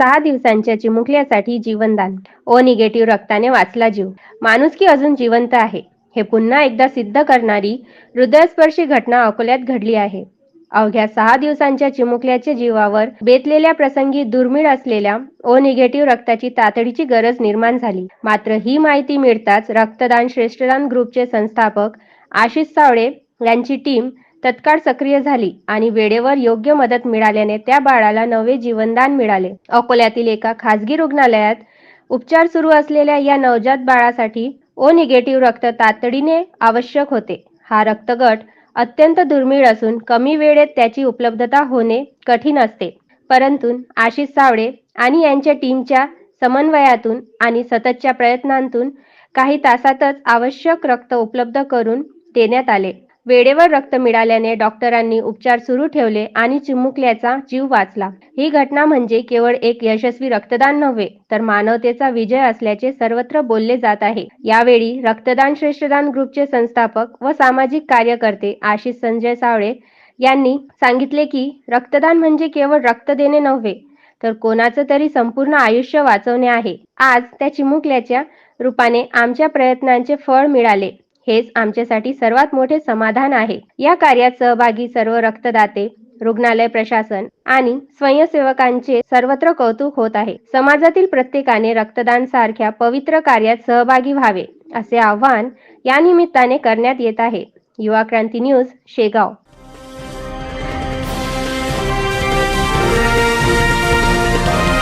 सहा दिवसांच्या चिमुकल्यासाठी जीवनदान. ओ निगेटिव्ह रक्ताने वाचला जीव. माणुसकी अजून जिवंत आहे? हे पुन्हा एकदा सिद्ध करणारी हृदयस्पर्शी घटना अकोल्यात घडली आहे. अवघ्या सहा दिवसांच्या चिमुकल्याच्या जीवावर बेतलेल्या प्रसंगी दुर्मिळ असलेल्या ओ निगेटिव्ह रक्ताची तातडीची गरज निर्माण झाली. मात्र ही माहिती मिळताच रक्तदान श्रेष्ठदान ग्रुपचे संस्थापक आशिष सावळे यांची टीम तत्काळ सक्रिय झाली आणि वेळेवर योग्य मदत मिळाल्याने त्या बाळाला नवे जीवनदान मिळाले. अकोल्यातील एका खासगी रुग्णालयात उपचार सुरू असलेल्या या नवजात बाळासाठी ओ निगेटिव्ह रक्त तातडीने आवश्यक होते. हा रक्तगट अत्यंत दुर्मिळ असून कमी वेळेत त्याची उपलब्धता होणे कठीण असते. परंतु आशिष सावळे आणि यांच्या टीमच्या समन्वयातून आणि सततच्या प्रयत्नांतून काही तासातच आवश्यक रक्त उपलब्ध करून देण्यात आले. वेळेवर रक्त मिळाल्याने डॉक्टरांनी उपचार सुरू ठेवले आणि चिमुकल्याचा जीव वाचला. ही घटना म्हणजे केवळ एक यशस्वी रक्तदान नव्हे तर मानवतेचा विजय असल्याचे सर्वत्र बोलले जात आहे. यावेळी रक्तदान श्रेष्ठदान ग्रुपचे संस्थापक व सामाजिक कार्यकर्ते आशिष संजय सावळे यांनी सांगितले की रक्तदान म्हणजे केवळ रक्त देणे नव्हे तर कोणाचं तरी संपूर्ण आयुष्य वाचवणे आहे. आज त्या चिमुकल्याच्या रूपाने आमच्या प्रयत्नांचे फळ मिळाले. हेच आमच्यासाठी सर्वात मोठे समाधान आहे. या कार्यात सहभागी सर्व रक्तदाते रुग्णालय प्रशासन आणि स्वयंसेवकांचे सर्वत्र कौतुक होत आहे. समाजातील प्रत्येकाने रक्तदान सारख्या पवित्र कार्यात सहभागी व्हावे असे आवाहन या निमित्ताने करण्यात येत आहे. युवा क्रांती न्यूज शेगाव.